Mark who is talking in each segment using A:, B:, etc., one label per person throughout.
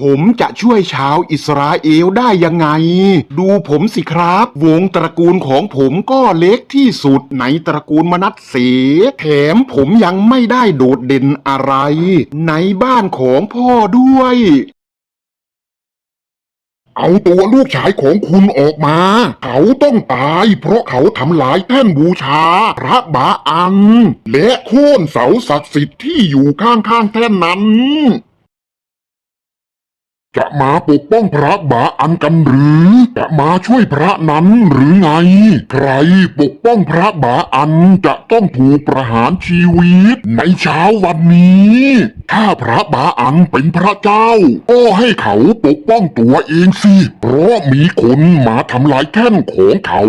A: ผมจะช่วยชาวอิสราเอลได้ยังไง ดูผมสิครับ วงตระกูลของผมก็เล็กที่สุดในตระกูลมนัสเสแถมผมยังไม่ได้โดดเด่นอะไร ในบ้านของพ่อด้วย เอาตัวลูกชายของคุณออกมา เขาต้องตายเพราะเขาทำลายแท่นบูชา พระบาอันและโค่นเสาศักดิ์สิทธิ์ที่อยู่ข้างๆแท่นนั้น จะมาปกป้องพระบาอันกันหรือจะมาช่วยพระนั้นหรือไง ใครปกป้องพระบาอันจะต้องถูกประหารชีวิต ในเช้าวันนี้ ถ้าพระบาอันเป็นพระเจ้า ก็ให้เขาปกป้องตัวเองสิ เพราะมีคนมาทำลายแท่นของเขา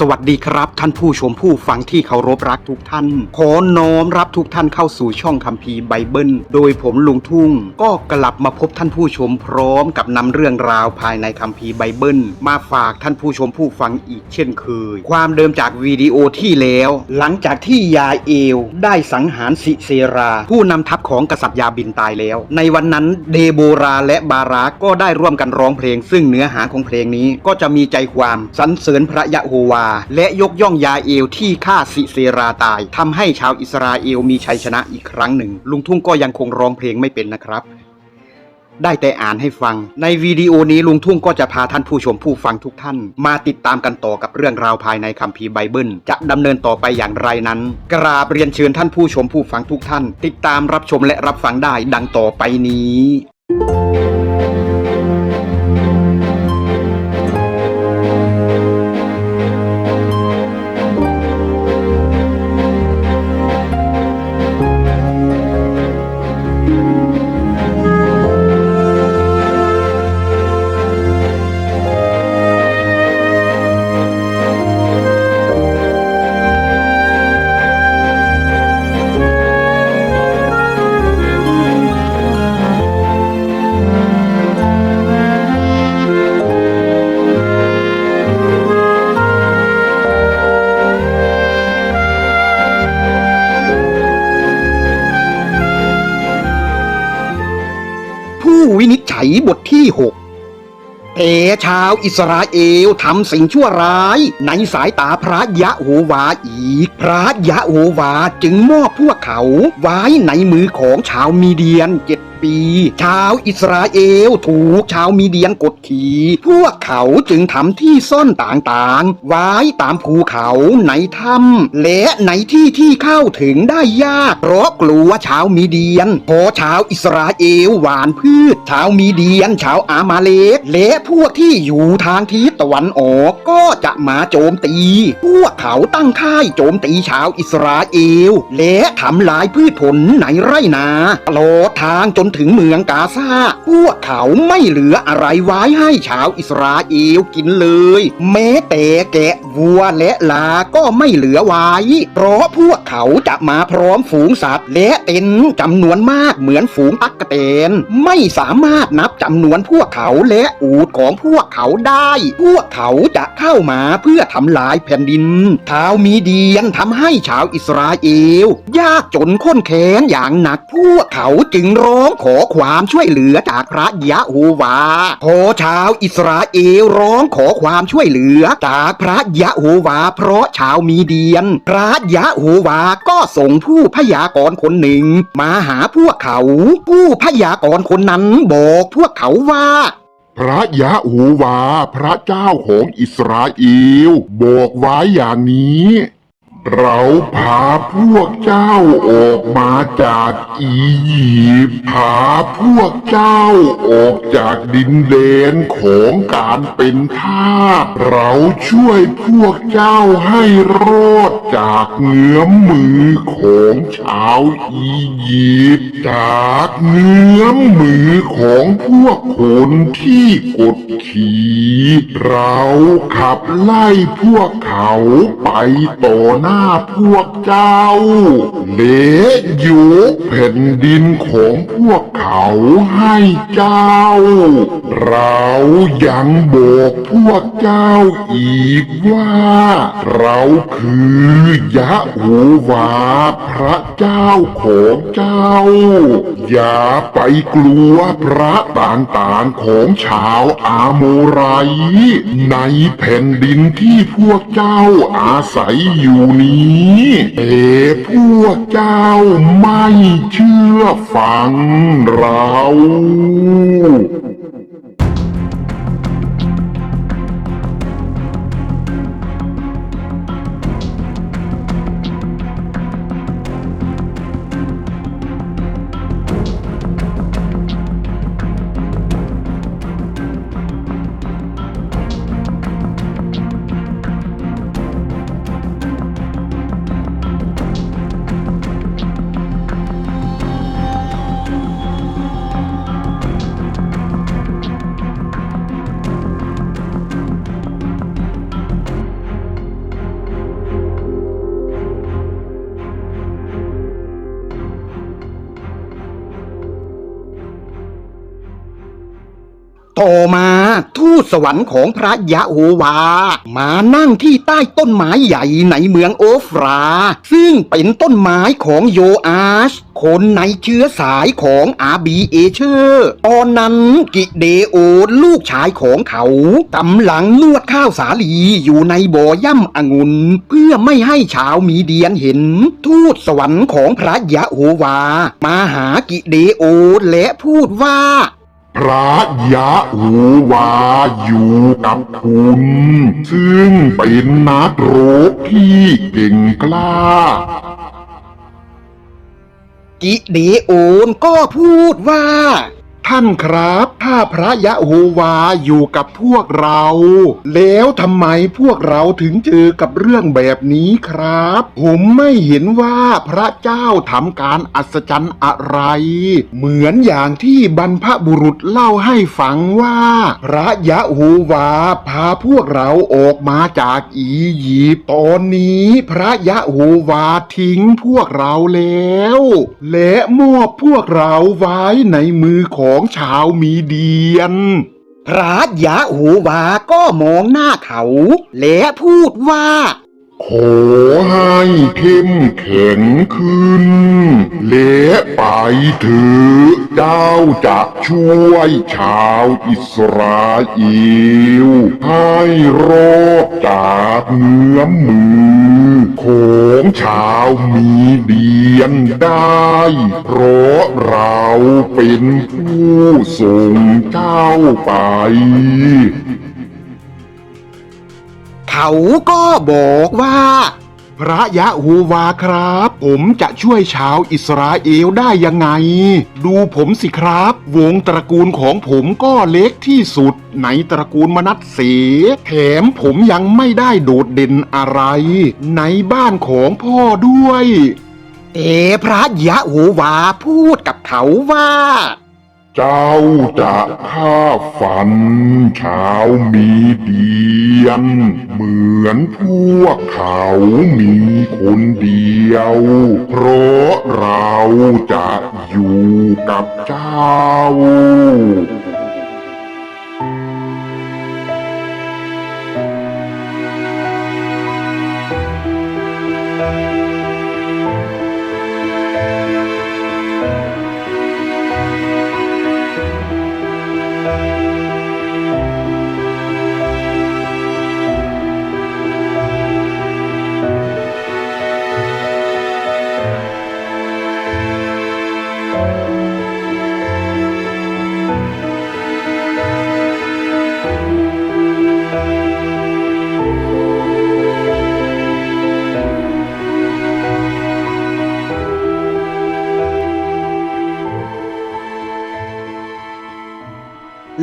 B: สวัสดีครับ ท่านผู้ชมผู้ฟังที่เคารพรักทุกท่าน ขอน้อมรับทุกท่านเข้าสู่ช่องคัมภีร์ไบเบิล โดยผมลุงทุ่ง ก็กลับมาพบท่านผู้ชมพร้อมกับนำเรื่องราวภายในคัมภีร์ไบเบิล มาฝากท่านผู้ชมผู้ฟังอีกเช่นเคย ความเดิมจากวิดีโอที่แล้ว หลังจากที่ยาเอล ได้สังหารสิเซรา ผู้นำทัพของกษัตริย์ยาบินตายแล้ว ในวันนั้นเดโบราและบาราก็ได้ร่วมกันร้องเพลง ซึ่งเนื้อหาของเพลงนี้ก็จะมีใจความสรรเสริญพระยะโฮวาและยกย่องยาเอลที่ฆ่าสิเซราตายทำให้ชาวอิสราเอลมีชัยชนะอีกครั้งหนึ่ง ลุงทุ่งก็ยังคงร้องเพลงไม่เป็นนะครับ ได้แต่อ่านให้ฟัง ในวิดีโอนี้ลุงทุ่งก็จะพาท่านผู้ชมผู้ฟังทุกท่าน มาติดตามกันต่อกับเรื่องราวภายในคัมภีร์ไบเบิล จะดำเนินต่อไปอย่างไรนั้น กราบเรียนเชิญท่านผู้ชมผู้ฟังทุกท่าน ติดตามรับชมและรับฟังได้ดังต่อไปนี้ ชาวอิสราเอลทำสิ่งชั่วร้าย ในสายตาพระยะโฮวาอีก พระยะโฮวาจึงมอบพวกเขาไว้ในมือของชาวมีเดียนเจ ปี ชาวอิสราเอลถูกชาวมีเดียนกดขี่พวกเขาจึงทำที่ซ่อนต่างๆ ไว้ตามภูเขาในถ้ำและในที่ที่เข้าถึงได้ยาก เพราะกลัวชาวมีเดียน พอชาวอิสราเอลหวานพืช ชาวมีเดียน ชาวอามาเลกและพวกที่อยู่ทางทิศตะวันออกก็จะมาโจมตี พวกเขาตั้งค่ายโจมตีชาวอิสราเอล และทำลายพืชผลในไร่นาตลอดทางจนถึงเมืองกาซาพวกเขาไม่เหลืออะไรไว้ให้ชาวอิสราเอลกินเลย แม้แต่แกะวัวและลาก็ไม่เหลือไว้ เพราะพวกเขาจะมาพร้อมฝูงสัตว์และเป็นจำนวนมากเหมือนฝูงตักแตน ไม่สามารถนับจำนวนพวกเขาและอูฐของพวกเขาได้ พวกเขาจะเข้ามาเพื่อทำลายแผ่นดินท้าวมีเดียนทำให้ชาวอิสราเอล ยากจนข้นแค้นอย่างหนักพวกเขาจึงร้องขอความช่วยเหลือจากพระยะโฮวาพอชาวอิสราเอลร้องขอความช่วยเหลือ จากพระยะโฮวา เพราะชาวมีเดียน พระยะโฮวาก็ส่งผู้พยากรณ์คนหนึ่ง มาหาพวกเขา ผู้พยากรณ์คนนั้นบอกพวกเขาว่า
A: พระยะโฮวา พระเจ้าของอิสราเอล บอกไว้อย่างนี้ เราพาพวกเจ้าออกมาจากอียิปต์พาพวกเจ้าออกจากดินแดนของการเป็นทาสเราช่วยพวกเจ้าให้รอดจากเงื้อมมือของชาวอียิปต์จากเงื้อมมือของพวกคนที่กดขี่เราขับไล่พวกเขาไปต่อหน้าพวกเจ้าเละยกแผ่นดินของพวกเขาให้เจ้า เรายังบอกพวกเจ้าอีกว่า เราคือยะโฮวาพระเจ้าของเจ้า อย่าไปกลัวพระต่างๆของชาวอาโมไรในแผ่นดินที่พวกเจ้าอาศัยอยู่นี้แต่พวกเจ้าไม่เชื่อฟังเรา
B: ทูตสวรรค์ของพระยะโฮวา มานั่งที่ใต้ต้นไม้ใหญ่ในเมืองโอฟรา ซึ่งเป็นต้นไม้ของโยอาช คนในเชื้อสายของอาบีเอเชอร์ ตอนนั้นกิเดโอลูกชายของเขากำลังนวดข้าวสาลีอยู่ในบ่อย่ำองุ่นเพื่อไม่ให้ชาวมีเดียนเห็น ทูตสวรรค์ของพระยะโฮวา มาหากิเดโอและพูดว่า
A: พระยะหูวาอยู่กับคุณ ซึ่งเป็นนักรบที่เก่งกล้า
B: กิเดโอนก็พูดว่า
A: ท่านครับ ถ้าพระยะโฮวาอยู่กับพวกเรา แล้วทำไมพวกเราถึงเจอกับเรื่องแบบนี้ครับ ผมไม่เห็นว่าพระเจ้าทำการอัศจรรย์อะไร เหมือนอย่างที่บรรพบุรุษเล่าให้ฟังว่า พระยะโฮวาพาพวกเราออกมาจากอียิปต์ตอนนี้พระยะโฮวาทิ้งพวกเราแล้ว และมอบพวกเราไว้ในมือของของชาวมีเดียน
B: พระยะโฮวาก็มองหน้าเขา และพูดว่า
A: ขอให้เข้มแข็งขึ้น และไปเถือเจ้าจะช่วยชาวอิสราเอลให้รอดจากเงื้อมมือ ของชาวมีเดียนได้ เพราะเราเป็นผู้ส่งเจ้าไป
B: เขาก็บอกว่า
A: พระยะโฮวาครับ ผมจะช่วยชาวอิสราเอลได้ยังไง ดูผมสิครับ วงตระกูลของผมก็เล็กที่สุด ในตระกูลมนัสเสแถมผมยังไม่ได้โดดเด่นอะไร ในบ้านของพ่อด้วย
B: แต่พระยะโฮวาพูดกับเขาว่า
A: เจ้าจะฆ่าฝันชาวมีเดียน เหมือนพวกเขามีคนเดียว เพราะเราจะอยู่กับเจ้า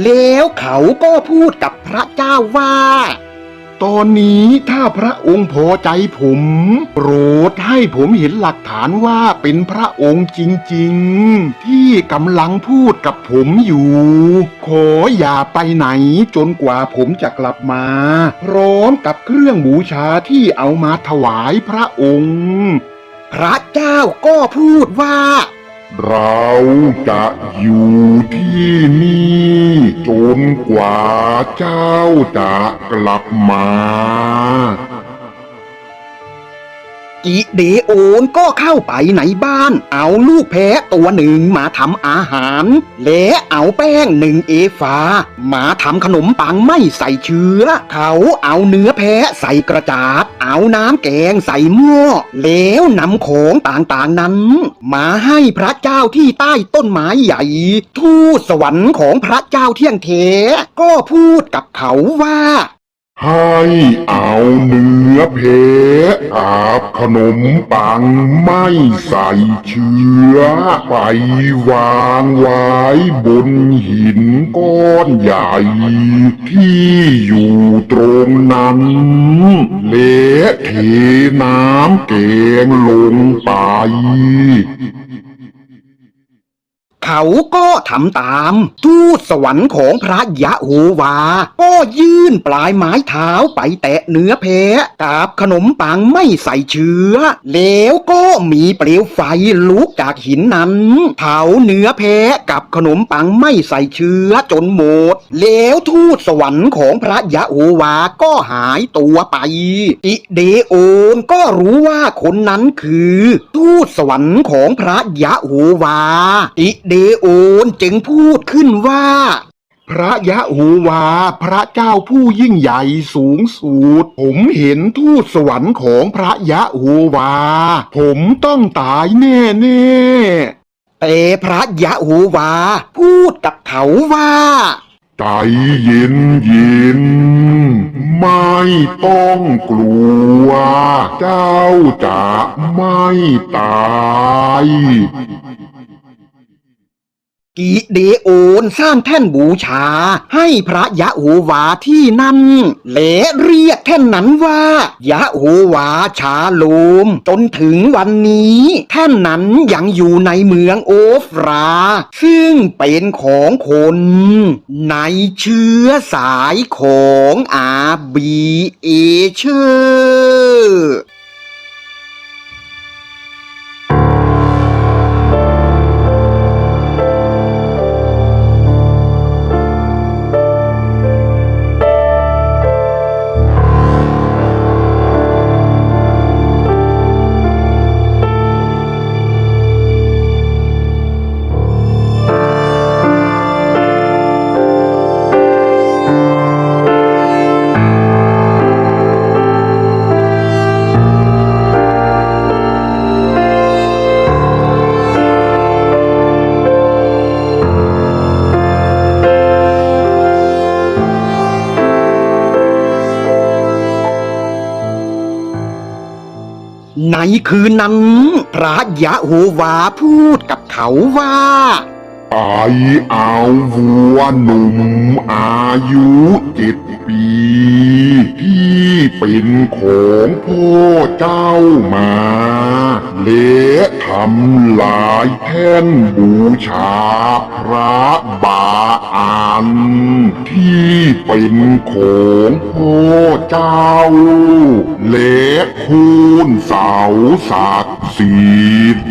B: แล้วเขาก็พูดกับพระเจ้าว่า ตอนนี้ถ้าพระองค์พอใจผมโปรดให้ผมเห็นหลักฐานว่าเป็นพระองค์จริงๆ ที่กำลังพูดกับผมอยู่ ขออย่าไปไหนจนกว่าผมจะกลับมา พร้อมกับเครื่องบูชาที่เอามาถวายพระองค์ พระเจ้าก็พูดว่า
A: เราจะอยู่ที่นี่จนกว่าเจ้าจะกลับมา
B: กิเดโอนก็เข้าไปในบ้าน เอาลูกแพะตัวหนึ่งมาทำอาหาร และเอาแป้งหนึ่งเอฟา มาทำขนมปังไม่ใส่เชื้อ เขาเอาเนื้อแพะใส่กระจาด เอาน้ำแกงใส่หม้อ แล้วนำของต่างๆนั้น มาให้พระเจ้าที่ใต้ต้นไม้ใหญ่ ทูตสวรรค์ของพระเจ้าเที่ยงเทก็พูดกับเขาว่า
A: ให้เอาเนื้อเพะกับขนมปังไม่ใส่เชื้อ ไปวางไว้บนหินก้อนใหญ่ ที่อยู่ตรงนั้นและเทน้ำแกงลงไป
B: เขาก็ทำตาม ทูตสวรรค์ของพระยะโฮวา ก็ยื่นปลายไม้เท้าไปแตะเนื้อแพะกับขนมปังไม่ใส่เชื้อ แล้วก็มีเปลวไฟลุกจากหินนั้น เผาเนื้อแพะกับขนมปังไม่ใส่เชื้อจนหมด แล้วทูตสวรรค์ของพระยะโฮวาก็หายตัวไป อิเดโอนก็รู้ว่าคนนั้นคือ ทูตสวรรค์ของพระยะโฮวาอิเดโอนจึงพูดขึ้นว่า พระยะโฮวา พระเจ้าผู้ยิ่งใหญ่สูงสุดผมเห็นทูตสวรรค์ของพระยะโฮวา ผมต้องตายแน่แน่ๆแต่พระยะโฮวา พูดกับเขาว่า
A: ใจเย็นเย็นๆไม่ต้องกลัว เจ้าจะไม่ตาย
B: กิเดโอนสร้างแท่นบูชา ให้พระยะโฮวาที่นั่น และเรียกแท่นนั้นว่า ยะโฮวาชาโลม จนถึงวันนี้ แท่นนั้นยังอยู่ในเมืองโอฟรา ซึ่งเป็นของคน ในเชื้อสายของอาบีเอเชอร์ ในคืนนั้น พระยะโฮวาพูดกับเขาว่า
A: ไปเอาวัวหนุ่มอายุเจ็ดปี ที่เป็นของพ่อเจ้ามาและทำลายแท่นบูชาพระบาอัน ที่เป็นของพ่อเจ้า และคูณเสาศักดิ์สิทธิ์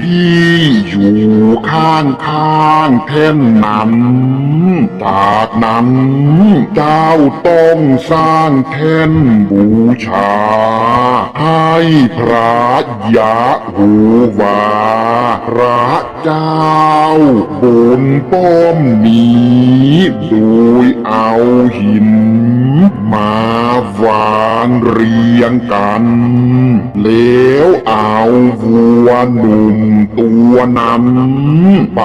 A: อยู่ข้างข้างๆแท่นนั้น จากนั้น เจ้าต้องสร้างแท่นบูชา ให้พระยะหูวา พระเจ้าบนป้อมนี้ โดยเอาหิน มาวางเรียงกัน แล้วเอาวัวหนุ่มตัวนั้น ไป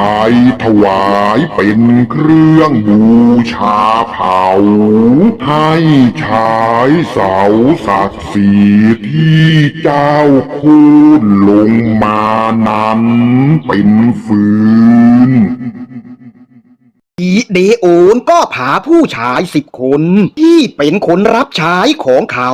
A: ถวายเป็นเครื่องบูชาเผา ให้ใช้เสาศักดิ์สิทธิ์ที่เจ้าคูณลงมานั้นเป็นฟืน
B: อีเดโอนก็พาผู้ชายสิบคน ที่เป็นคนรับใช้ของเขา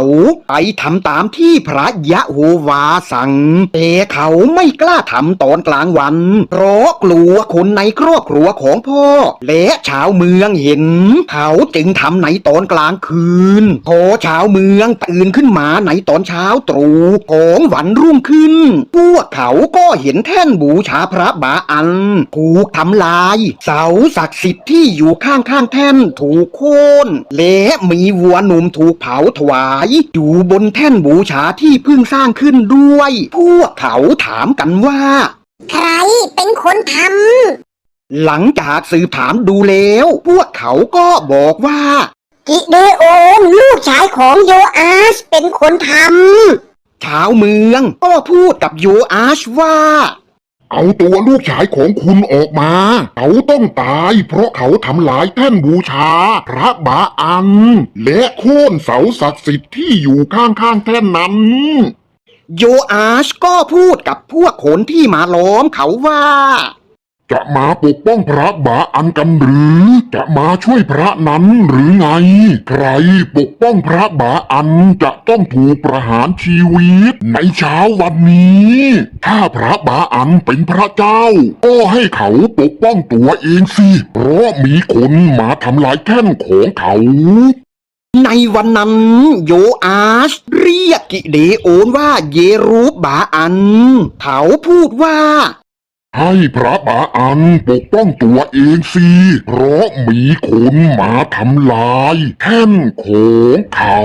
B: ไปทำตามที่พระยะโฮวาสั่งแต่เขาไม่กล้าทำตอนกลางวัน เพราะกลัวคนในครอบครัวของพ่อ และชาวเมืองเห็น เขาจึงทำในตอนกลางคืน พอชาวเมืองตื่นขึ้นมาในตอนเช้าตรู่ของวันรุ่งขึ้น พวกเขาก็เห็นแท่นบูชาพระบาอันถูกทำลาย เสาศักดิ์สิทธิ์ที่อยู่ข้างๆแท่นถูกโค่นและมีวัวหนุ่มถูกเผาถวาย อยู่บนแท่นบูชาที่เพิ่งสร้างขึ้นด้วย พวกเขาถามกันว่า
C: ใครเป็นคนท
B: หลังจากสืบถามดูแล้ว พวกเขาก็บอกว่าำ
C: กิเดโอนลูกชายของโยอาสเป็นคนท
B: ชาวเมืองก็พูดกับโยอาชว่า
A: เอาตัวลูกชายของคุณออกมา เขาต้องตายเพราะเขาทำลายแท่นบูชา พระบาอัง และโค่นเสาศักดิ์สิทธิ์ที่อยู่ข้างๆแท่นนั้น
B: โยอาชก็พูดกับพวกโขนที่มาล้อมเขาว่า
A: จะมาปกป้องพระบาอันกันหรือ จะมาช่วยพระนั้นหรือไง ใครปกป้องพระบาอันจะต้องถูกประหารชีวิต ในเช้าวันนี้ ถ้าพระบาอันเป็นพระเจ้า ก็ให้เขาปกป้องตัวเองสิ เพราะมีคนมาทำลายแท่นของเขา
B: ในวันนั้นโยอาชเรียกกิเดโอนว่าเยรูบบาอัน เขาพูดว่า
A: ให้พระบาอันปกป้องตัวเองสิ เพราะมีคนมาทำลายแท่นของเขา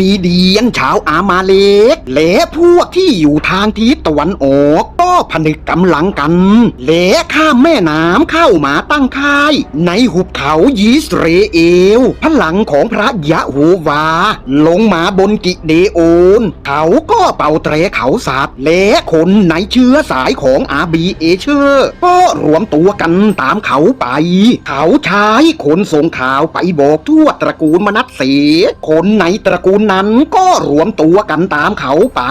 B: มีเดียนชาวอามาเลกและพวกที่อยู่ทางทิศตะวันออก ผนึกกำลังกันและข้ามแม่น้ำเข้ามาตั้งค่าย ในหุบเขายิสเรเอล พลังของพระยะโฮวา ลงมาบนกิเดโอน เขาก็เป่าแตรเขาสัตว์และคนในเชื้อสายของอาบีเอเชอร์ ก็รวมตัวกันตามเขาไป เขาใช้คนส่งข่าวไปบอกทั่วตระกูลมนัสเสคนในตระกูลนั้นก็รวมตัวกันตามเขาไป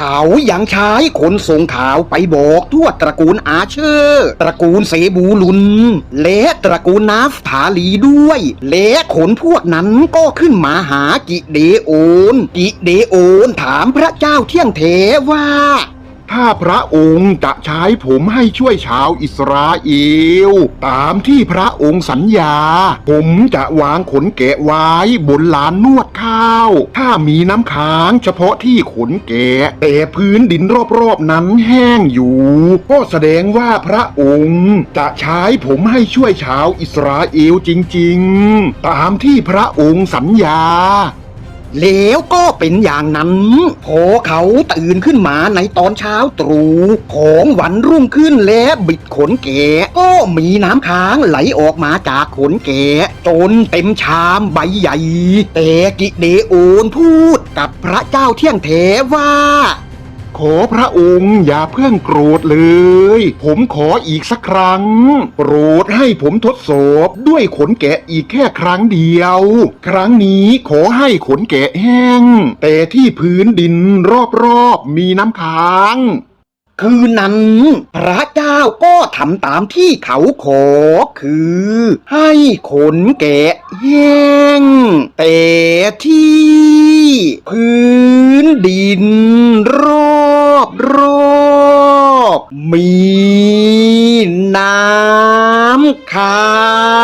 B: เขายังใช้คนส่งข่าวไปบอกทั่วตระกูลอาเชอร์ ตระกูลเสบูลุน และตระกูลนาฟถาลีด้วย และขนพวกนั้นก็ขึ้นมาหากิเดโอน กิเดโอนถามพระเจ้าเที่ยงเทว่า
A: ถ้าพระองค์จะใช้ผมให้ช่วยชาวอิสราเอล ตามที่พระองค์สัญญา ผมจะวางขนแกะไว้บนลานนวดข้าว ถ้ามีน้ำค้างเฉพาะที่ขนแกะ แต่พื้นดินรอบๆนั้นแห้งอยู่ ก็แสดงว่าพระองค์จะใช้ผมให้ช่วยชาวอิสราเอลจริงๆ ตามที่พระองค์สัญญา
B: แล้วก็เป็นอย่างนั้นพอเขาตื่นขึ้นมาในตอนเช้าตรู่ของวันรุ่งขึ้นและบิดขนแกะก็มีน้ำค้างไหลออกมาจากขนแกะจนเต็มชามใบใหญ่ แต่กิเดโอนพูดกับพระเจ้าเที่ยงเทว่า
A: ขอพระองค์อย่าเพิ่งโกรธเลย ผมขออีกสักครั้ง โปรดให้ผมทดสอบด้วยขนแกะอีกแค่ครั้งเดียว ครั้งนี้ขอให้ขนแกะแห้ง แต่ที่พื้นดินรอบๆมีน้ำค้าง
B: คืนนั้น พระเจ้าก็ทำตามที่เขาขอคือ ให้ขนแกะแห้งแต่ที่ พื้นดินรอบ รอบมีน้ำค้าง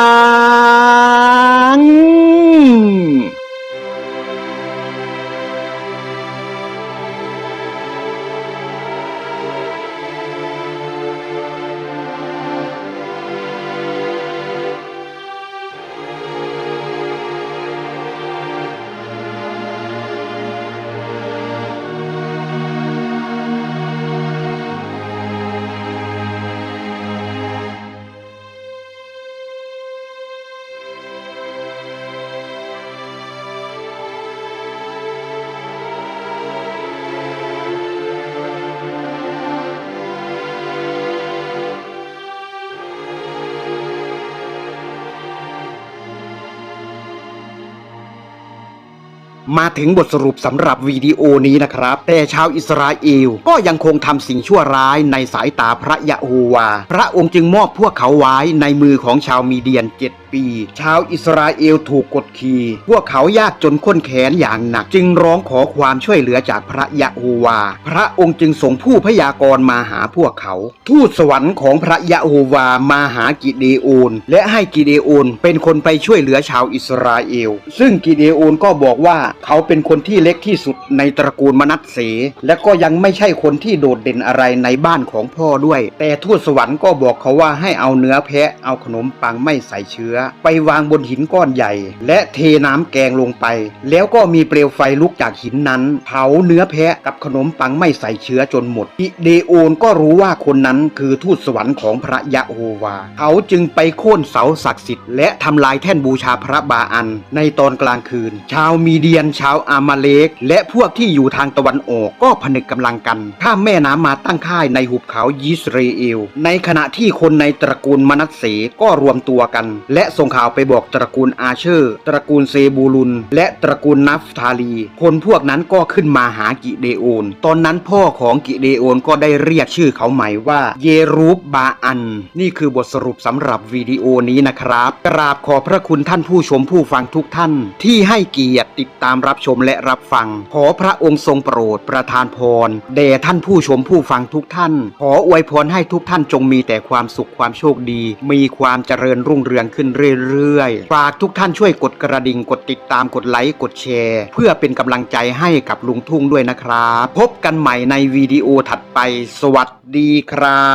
B: มาถึงบทสรุปสำหรับวิดีโอนี้นะครับ แต่ชาวอิสราเอลก็ยังคงทำสิ่งชั่วร้ายในสายตาพระยะโฮวา พระองค์จึงมอบพวกเขาไว้ในมือของชาวมีเดียนเจ็ดปี ชาวอิสราเอลถูกกดขี่ พวกเขายากจนข้นแขนอย่างหนัก จึงร้องขอความช่วยเหลือจากพระยะโฮวา พระองค์จึงส่งผู้พยากรณ์มาหาพวกเขา ทูตสวรรค์ของพระยะโฮวามาหากิเดโอนและให้กิเดโอนเป็นคนไปช่วยเหลือชาวอิสราเอล ซึ่งกิเดโอนก็บอกว่าเขาเป็นคนที่เล็กที่สุดในตระกูลมนัสเส และก็ยังไม่ใช่คนที่โดดเด่นอะไรในบ้านของพ่อด้วย แต่ทูตสวรรค์ก็บอกเขาว่าให้เอาเนื้อแพะเอาขนมปังไม่ใส่เชื้อ ไปวางบนหินก้อนใหญ่ และเทน้ำแกงลงไป แล้วก็มีเปลวไฟลุกจากหินนั้น เผาเนื้อแพะกับขนมปังไม่ใส่เชื้อจนหมดกิเดโอนก็รู้ว่าคนนั้นคือทูตสวรรค์ของพระยะโฮวา เขาจึงไปโค่นเสาศักดิ์สิทธิ์และทำลายแท่นบูชาพระบาอัน ในตอนกลางคืน ชาวมีเดียนชาวอามาเลก และพวกที่อยู่ทางตะวันออกก็ผนึกกำลังกัน ข้ามแม่น้ำมาตั้งค่ายในหุบเขายิสราเอล ในขณะที่คนในตระกูลมนัสเสก็รวมตัวกัน และส่งข่าวไปบอกตระกูลอาเชอร์ ตระกูลเซบูลุน และตระกูลนัฟทาลี คนพวกนั้นก็ขึ้นมาหากิเดโอน ตอนนั้นพ่อของกิเดโอนก็ได้เรียกชื่อเขาใหม่ว่าเยรูบบาอัน นี่คือบทสรุปสำหรับวิดีโอนี้นะครับ กราบขอพระคุณท่านผู้ชมผู้ฟังทุกท่านที่ให้เกียรติติดตามรับชมและรับฟัง ขอพระองค์ทรงโปรดประทานพรแด่ท่านผู้ชมผู้ฟังทุกท่าน ขออวยพรให้ทุกท่านจงมีแต่ความสุขความโชคดี มีความเจริญรุ่งเรืองขึ้นเรื่อยๆ ฝากทุกท่านช่วยกดกระดิ่งกดติดตามกดไลค์กดแชร์ เพื่อเป็นกำลังใจให้กับลุงทุ่งด้วยนะครับ พบกันใหม่ในวิดีโอถัดไป สวัสดีครั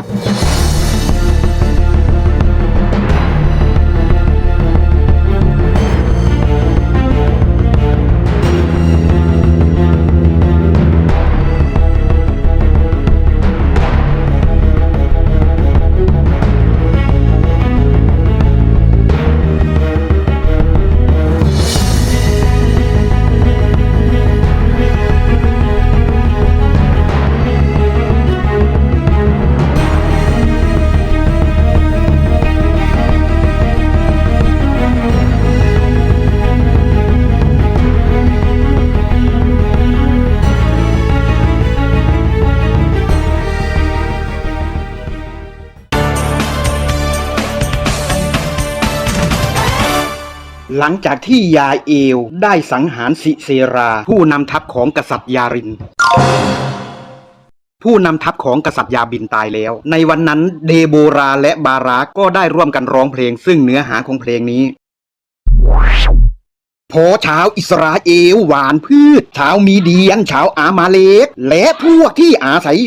B: บ หลังจากที่ยาเอลได้สังหารสิเซรา ผู้นำทัพของกษัตริย์ยาริน ผู้นำทัพของกษัตริย์ยาบินตายแล้ว ในวันนั้นเดโบราและบารักก็ได้ร่วมกันร้องเพลง ซึ่งเนื้อหาของเพลงนี้ พอชาวอิสราเอลหวานพืช ชาวมีเดียน ชาวอามาเลกและพวกที่อาศัย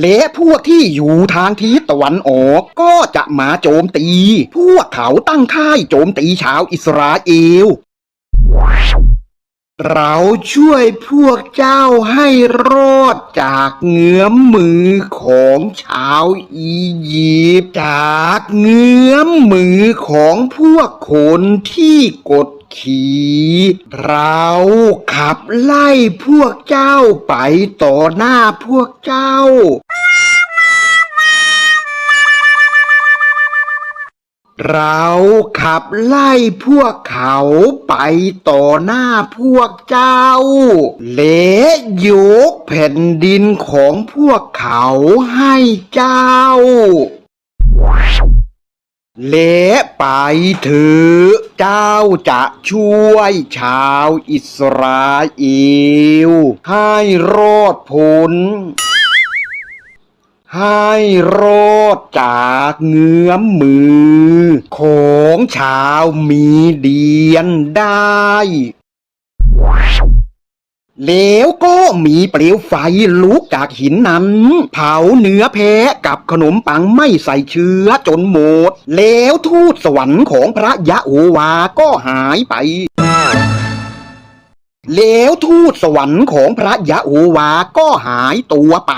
B: และพวกที่อยู่ทางทิศตะวันออก ก็จะมาโจมตี พวกเขาตั้งค่ายโจมตีชาวอิสราเอล เราช่วยพวกเจ้าให้รอดจากเงื้อมมือของชาวอียิปต์จากเงื้อมมือของพวกคนที่กด ขี่เราขับไล่พวกเจ้าไปต่อหน้าพวกเจ้า เราขับไล่พวกเขาไปต่อหน้าพวกเจ้าและยกแผ่นดินของพวกเขาให้เจ้า และไปเถอะเจ้าจะช่วยชาวอิสราเอลให้รอดพ้น ให้รอดจากเงื้อมมือ ของชาวมีเดียนได้ แล้วก็มีเปลวไฟลุกจากหินนั้น เผาเนื้อแพะกับขนมปังไม่ใส่เชื้อจนหมด แล้วทูตสวรรค์ของพระยะโอวาก็หายไปแล้วทูตสวรรค์ของพระยะโอวาก็หายตัวไป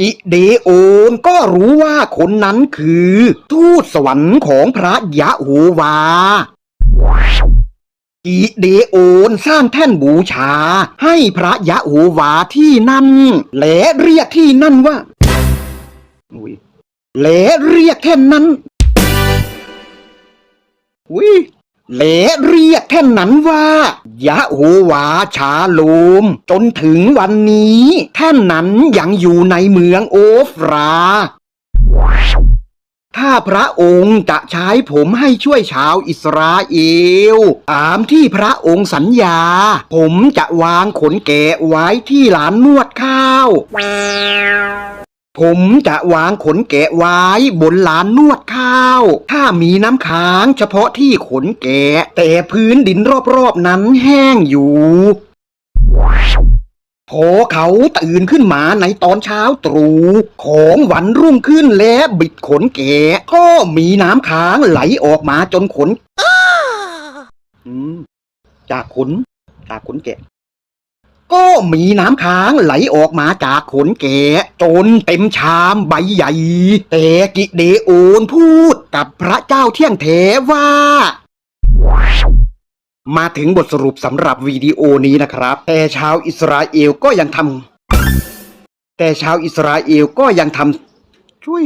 B: กิเดโอนก็รู้ว่าคนนั้นคือ ทูตสวรรค์ของพระยะโอวา กิเดโอนสร้างแท่นบูชา ให้พระยะโฮวาที่นั่น และเรียกที่นั่นว่าและเรียกแท่นนั้นวิและเรียกแท่นนั้นว่า ยะโฮวาชาโลม จนถึงวันนี้ แท่นนั้นยังอยู่ในเมืองโอฟราาพระองค์จะใช้ผมให้ช่วยชาวอิสราเอลตามที่พระองค์สัญญา ผมจะวางขนแกะไว้ที่หลานนวดข้าว ผมจะวางขนแกะไว้บนลานนวดข้าว ถ้ามีน้ำค้างเฉพาะที่ขนแกะ แต่พื้นดินรอบๆนั้นแห้งอยู่ พอเขาตื่นขึ้นมาในตอนเช้าตรู่ของวันรุ่งขึ้นและบิดขนแกะก็มีน้ำค้างไหลออกมาจนขนอจากขนจากขนแกะ ก็มีน้ำค้างไหลออกมาจากขนแกะ จนเต็มชามใบใหญ่ แต่กิเดโอนพูดกับพระเจ้าเที่ยงแท้ว่า มาถึงบทสรุปสำหรับวิดีโอนี้นะครับ แต่ชาวอิสราเอลก็ยังทำแต่ชาวอิสราเอลก็ยังทำช่วย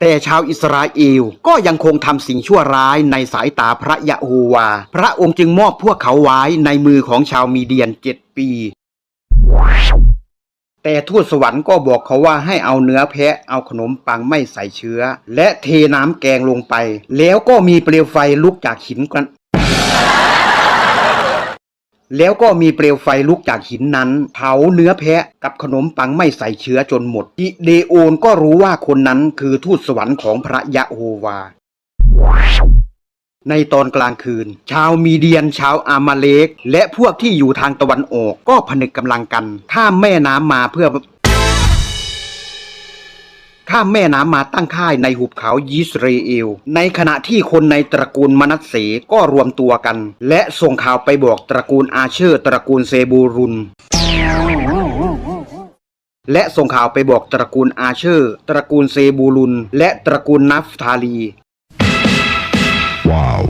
B: แต่ชาวอิสราเอลก็ยังคงทำสิ่งชั่วร้ายในสายตาพระยะโฮวา พระองค์จึงมอบพวกเขาไว้ในมือของชาวมีเดียนเจ็ดปี แต่ทูตสวรรค์ก็บอกเขาว่าให้เอาเนื้อแพะเอาขนมปังไม่ใส่เชื้อ และเทน้ำแกงลงไป แล้วก็มีเปลวไฟลุกจากหินกัน แล้วก็มีเปลวไฟลุกจากหินนั้น เผาเนื้อแพะกับขนมปังไม่ใส่เชื้อจนหมดกิเดโอนก็รู้ว่าคนนั้นคือทูตสวรรค์ของพระยะโฮวา ในตอนกลางคืน ชาวมีเดียนชาวอามาเลก และพวกที่อยู่ทางตะวันออกก็ผนึกกำลังกันข้ามแม่น้ำมาเพื่อข้ามแม่น้ำมาตั้งค่ายในหุบเขายิสราเอล ในขณะที่คนในตระกูลมนัสเสก็รวมตัวกัน และส่งข่าวไปบอกตระกูลอาเชอร์ ตระกูลเซบูรุน และส่งข่าวไปบอกตระกูลอาเชอร์ ตระกูลเซบูรุน และตระกูลนัฟทาลี
A: ว้าว